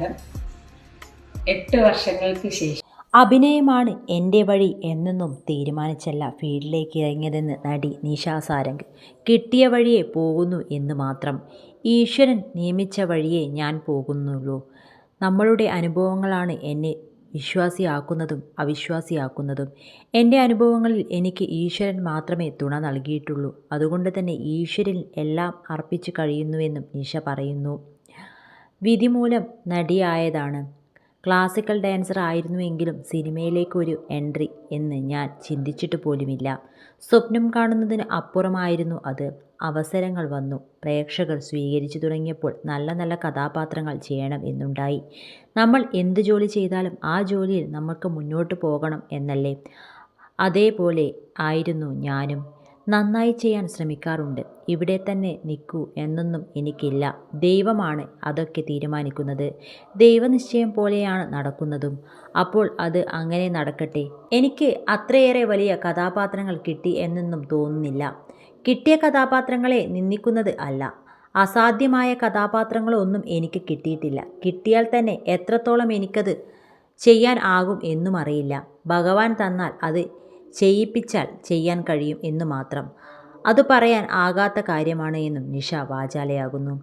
നമസ്കാരം എട്ട് വർഷങ്ങൾക്ക് ശേഷം. അഭിനയമാണ് എന്റെ വഴി എന്നൊന്നും തീരുമാനിച്ചല്ല ഫീൽഡിലേക്ക് ഇറങ്ങിയതെന്ന് നടി നിഷ സാരംഗ്. കിട്ടിയ വഴിയെ പോകുന്നു എന്ന് മാത്രം. ഈശ്വരൻ നിയമിച്ച വഴിയെ ഞാൻ പോകുന്നുള്ളൂ. നമ്മളുടെ അനുഭവങ്ങളാണ് എന്നെ വിശ്വാസിയാക്കുന്നതും അവിശ്വാസിയാക്കുന്നതും. എന്റെ അനുഭവങ്ങളിൽ എനിക്ക് ഈശ്വരൻ മാത്രമേ തുണ നൽകിയിട്ടുള്ളൂ. അതുകൊണ്ട് തന്നെ ഈശ്വരൻ എല്ലാം അർപ്പിച്ചു കഴിയുന്നുവെന്നും നിഷ പറയുന്നു. വിധി മൂലം നടിയായതാണ്. ക്ലാസിക്കൽ ഡാൻസർ ആയിരുന്നുവെങ്കിലും സിനിമയിലേക്കൊരു എൻട്രി എന്ന് ഞാൻ ചിന്തിച്ചിട്ട് പോലുമില്ല. സ്വപ്നം കാണുന്നതിന് അപ്പുറമായിരുന്നു അത്. അവസരങ്ങൾ വന്നു. പ്രേക്ഷകർ സ്വീകരിച്ചു തുടങ്ങിയപ്പോൾ നല്ല നല്ല കഥാപാത്രങ്ങൾ ചെയ്യണം എന്നുണ്ടായി. നമ്മൾ എന്ത് ജോലി ചെയ്താലും ആ ജോലിയിൽ നമുക്ക് മുന്നോട്ട് പോകണം എന്നല്ലേ. അതേപോലെ ആയിരുന്നു ഞാനും. നന്നായി ചെയ്യാൻ ശ്രമിക്കാറുണ്ട്. ഇവിടെ തന്നെ നിൽക്കൂ എന്നൊന്നും എനിക്കില്ല. ദൈവമാണ് അതൊക്കെ തീരുമാനിക്കുന്നത്. ദൈവനിശ്ചയം പോലെയാണ് നടക്കുന്നതും. അപ്പോൾ അത് അങ്ങനെ നടക്കട്ടെ. എനിക്ക് അത്രയേറെ വലിയ കഥാപാത്രങ്ങൾ കിട്ടി എന്നൊന്നും തോന്നുന്നില്ല. കിട്ടിയ കഥാപാത്രങ്ങളെ നിന്ദിക്കുന്നത് അല്ല. അസാധ്യമായ കഥാപാത്രങ്ങളൊന്നും എനിക്ക് കിട്ടിയിട്ടില്ല. കിട്ടിയാൽ തന്നെ എത്രത്തോളം എനിക്കത് ചെയ്യാൻ ആകും എന്നും അറിയില്ല. ഭഗവാൻ തന്നാൽ അത് ചെയ്യിപ്പിച്ചാൽ ചെയ്യാൻ കഴിയും എന്ന് മാത്രം. അത് പറയാൻ ആകാത്ത കാര്യമാണ് എന്നും നിഷ വാചാലയാകുന്നു.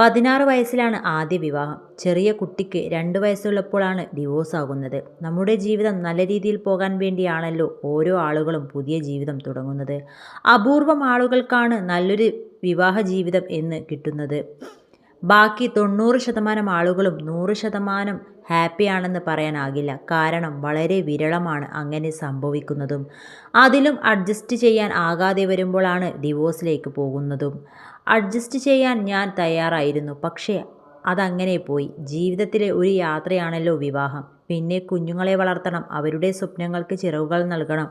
പതിനാറ് വയസ്സിലാണ് ആദ്യ വിവാഹം. ചെറിയ കുട്ടിക്ക് രണ്ട് വയസ്സുള്ളപ്പോഴാണ് ഡിവോഴ്സ് ആകുന്നത്. നമ്മുടെ ജീവിതം നല്ല രീതിയിൽ പോകാൻ വേണ്ടിയാണല്ലോ ഓരോ ആളുകളും പുതിയ ജീവിതം തുടങ്ങുന്നത്. അപൂർവം ആളുകൾക്കാണ് നല്ലൊരു വിവാഹ ജീവിതം എന്ന് കിട്ടുന്നത്. ബാക്കി തൊണ്ണൂറ് ശതമാനം ആളുകളും നൂറ് ശതമാനം ഹാപ്പിയാണെന്ന് പറയാനാകില്ല. കാരണം വളരെ വിരളമാണ് അങ്ങനെ സംഭവിക്കുന്നതും. അതിലും അഡ്ജസ്റ്റ് ചെയ്യാൻ ആകാതെ വരുമ്പോഴാണ് ഡിവോഴ്സിലേക്ക് പോകുന്നതും. അഡ്ജസ്റ്റ് ചെയ്യാൻ ഞാൻ തയ്യാറായിരുന്നു. പക്ഷേ അതങ്ങനെ പോയി. ജീവിതത്തിലെ ഒരു യാത്രയാണല്ലോ വിവാഹം. പിന്നെ കുഞ്ഞുങ്ങളെ വളർത്തണം. അവരുടെ സ്വപ്നങ്ങൾക്ക് ചിറവുകൾ നൽകണം.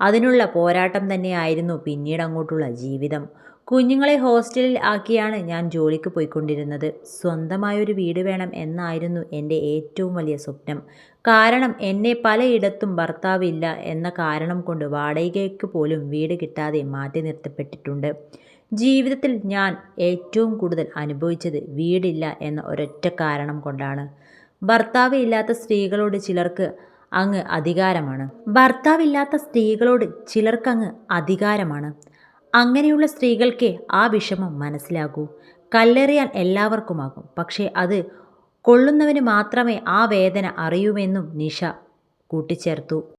അതിനുള്ള പോരാട്ടം തന്നെയായിരുന്നു പിന്നീട് അങ്ങോട്ടുള്ള ജീവിതം. കുഞ്ഞുങ്ങളെ ഹോസ്റ്റലിൽ ആക്കിയാണ് ഞാൻ ജോലിക്ക് പോയിക്കൊണ്ടിരുന്നത്. സ്വന്തമായൊരു വീട് വേണം എന്നായിരുന്നു എന്റെ ഏറ്റവും വലിയ സ്വപ്നം. കാരണം എന്നെ പലയിടത്തും ഭർത്താവില്ല എന്ന കാരണം കൊണ്ട് വാടകയ്ക്ക് പോലും വീട് കിട്ടാതെ മാറ്റി നിർത്തപ്പെട്ടിട്ടുണ്ട്. ജീവിതത്തിൽ ഞാൻ ഏറ്റവും കൂടുതൽ അനുഭവിച്ചത് വീടില്ല എന്ന ഒരൊറ്റ കാരണം കൊണ്ടാണ്. ഭർത്താവ് ഇല്ലാത്ത സ്ത്രീകളോട് ചിലർക്ക് അങ്ങ് അധികാരമാണ്. ഭർത്താവില്ലാത്ത സ്ത്രീകളോട് ചിലർക്കങ്ങ് അധികാരമാണ്. അങ്ങനെയുള്ള സ്ത്രീകൾക്ക് ആ വിഷമം മനസ്സിലാകൂ. കല്ലെറിയാൻ എല്ലാവർക്കുമാകും. പക്ഷേ അത് കൊള്ളുന്നവന് മാത്രമേ ആ വേദന അറിയൂവെന്നും നിഷ കൂട്ടിച്ചേർത്തു.